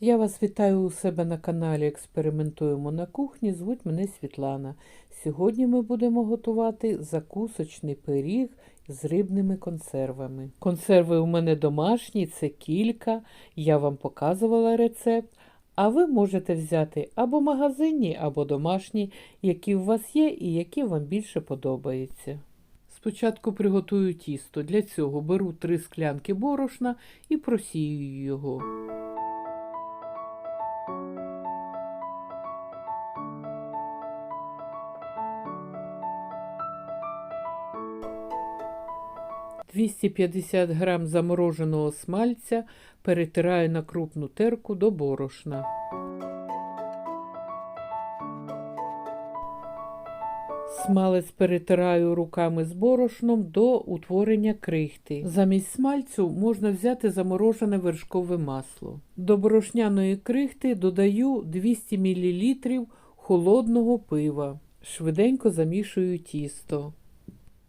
Я вас вітаю у себе на каналі Експериментуємо на кухні. Звуть мене Світлана. Сьогодні ми будемо готувати закусочний пиріг з рибними консервами. Консерви у мене домашні, це кілька. Я вам показувала рецепт. А ви можете взяти або магазинні, або домашні, які у вас є і які вам більше подобаються. Спочатку приготую тісто. Для цього беру 3 склянки борошна і просію його. – 250 грам замороженого смальця перетираю на крупну терку до борошна. Смалець перетираю руками з борошном до утворення крихти. Замість смальцю можна взяти заморожене вершкове масло. До борошняної крихти додаю 200 мл холодного пива. Швиденько замішую тісто.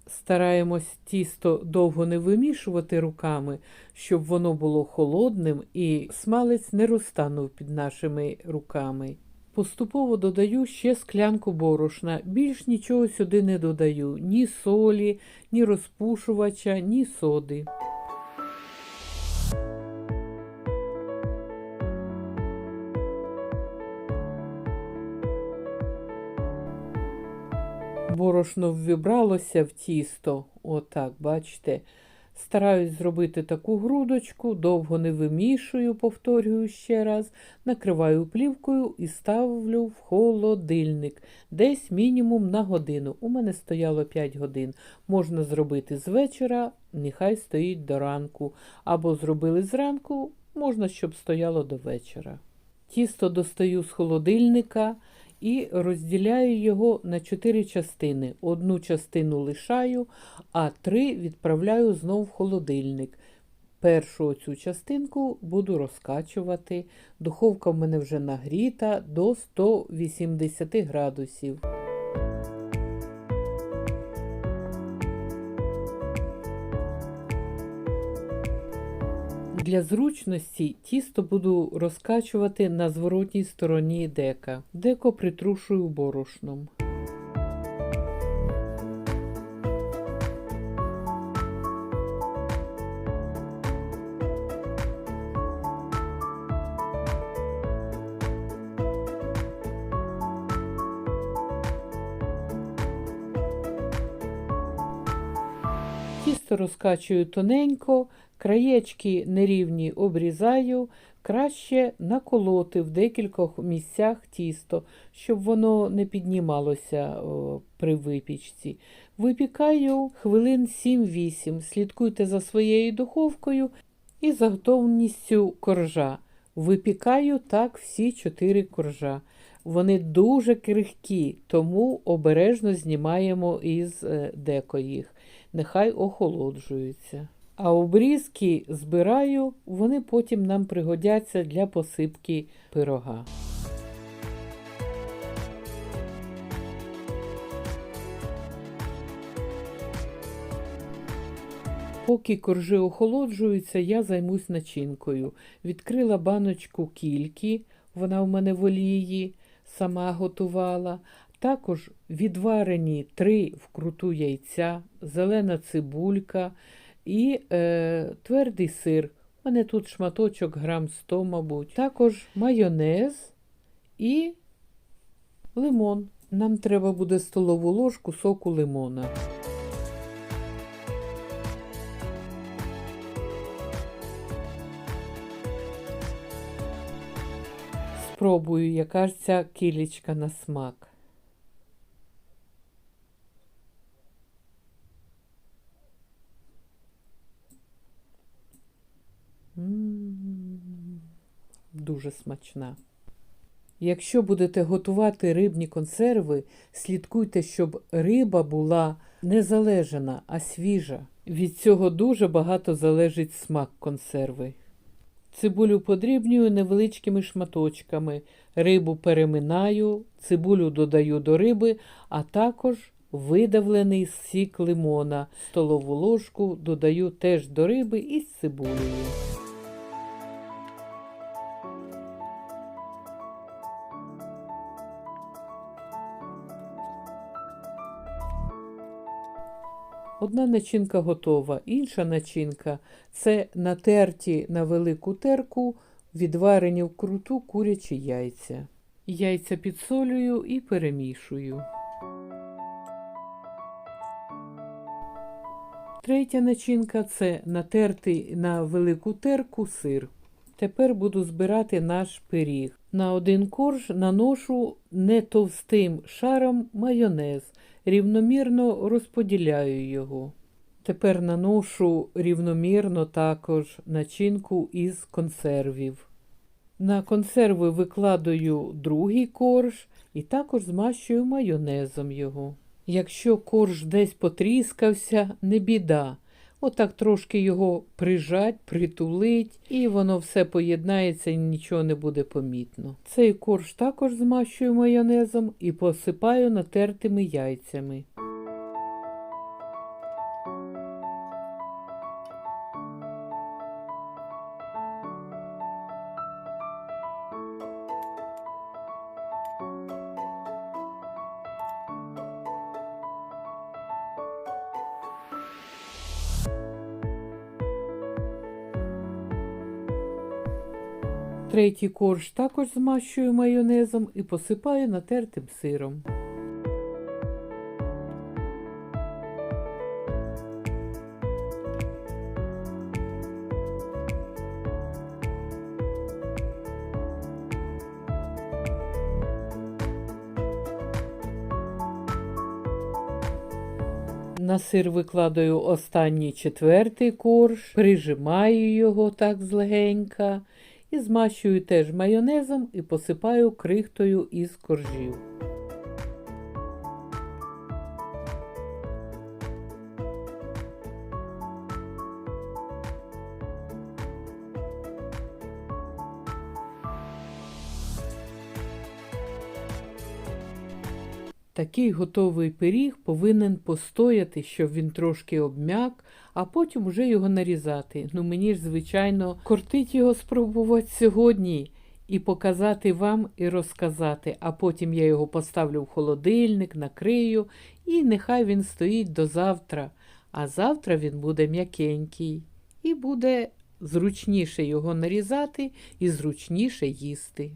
Стараємось тісто довго не вимішувати руками, щоб воно було холодним і смалець не розтанув під нашими руками. Поступово додаю ще склянку борошна. Більш нічого сюди не додаю: ні солі, ні розпушувача, ні соди. Борошно ввібралося в тісто, отак, бачите. Стараюсь зробити таку грудочку, довго не вимішую, повторюю ще раз, накриваю плівкою і ставлю в холодильник десь мінімум на годину. У мене стояло 5 годин. Можна зробити з вечора, нехай стоїть до ранку. Або зробили зранку, можна, щоб стояло до вечора. Тісто достаю з холодильника і розділяю його на чотири частини. Одну частину лишаю, а три відправляю знов в холодильник. Першу цю частинку буду розкачувати. Духовка в мене вже нагріта до 180 градусів. Для зручності тісто буду розкачувати на зворотній стороні дека. Деко притрушую борошном. Тісто розкачую тоненько, краєчки нерівні обрізаю, краще наколоти в декількох місцях тісто, щоб воно не піднімалося при випічці. Випікаю хвилин 7-8. Слідкуйте за своєю духовкою і за готовністю коржа. Випікаю так всі 4 коржа. Вони дуже крихкі, тому обережно знімаємо із е, деко їх. Нехай охолоджуються. А обрізки збираю, вони потім нам пригодяться для посипки пирога. Поки коржи охолоджуються, я займусь начинкою. Відкрила баночку кільки, вона у мене в олії, сама готувала. Також відварені три вкруту яйця, зелена цибулька і е, твердий сир. У мене тут шматочок грам 100, мабуть. Також майонез і лимон. Нам треба буде столову ложку соку лимона. Спробую, яка ж ця кілечка на смак. Дуже смачна. Якщо будете готувати рибні консерви, слідкуйте, щоб риба була не залежана, а свіжа. Від цього дуже багато залежить смак консерви. Цибулю подрібнюю невеличкими шматочками, рибу переминаю, цибулю додаю до риби, а також видавлений сік лимона. Столову ложку додаю теж до риби із цибулею. Одна начинка готова, інша начинка це натерті на велику терку, відварені вкруту курячі яйця. Яйця підсолюю і перемішую. Третя начинка це натертий на велику терку сир. Тепер буду збирати наш пиріг. На один корж наношу не товстим шаром майонез, рівномірно розподіляю його. Тепер наношу рівномірно також начинку із консервів. На консерви викладаю другий корж і також змащую майонезом його. Якщо корж десь потріскався, не біда. Отак трошки його прижать, притулить, і воно все поєднається і нічого не буде помітно. Цей корж також змащую майонезом і посипаю натертими яйцями. Третій корж також змащую майонезом і посипаю натертим сиром. На сир викладаю останній четвертий корж, прижимаю його так злегенька і змащую теж майонезом і посипаю крихтою із коржів. Такий готовий пиріг повинен постояти, щоб він трошки обмяк, а потім вже його нарізати. Ну мені ж, звичайно, кортить його спробувати сьогодні і показати вам, і розказати. А потім я його поставлю в холодильник, накрию, і нехай він стоїть до завтра. А завтра він буде м'якенький і буде зручніше його нарізати і зручніше їсти.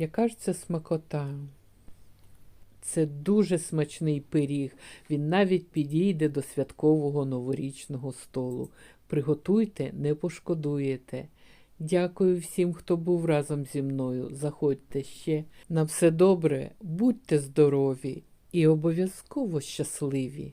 Яка ж це смакота. Це дуже смачний пиріг. Він навіть підійде до святкового новорічного столу. Приготуйте, не пошкодуєте. Дякую всім, хто був разом зі мною. Заходьте ще. На все добре, будьте здорові і обов'язково щасливі.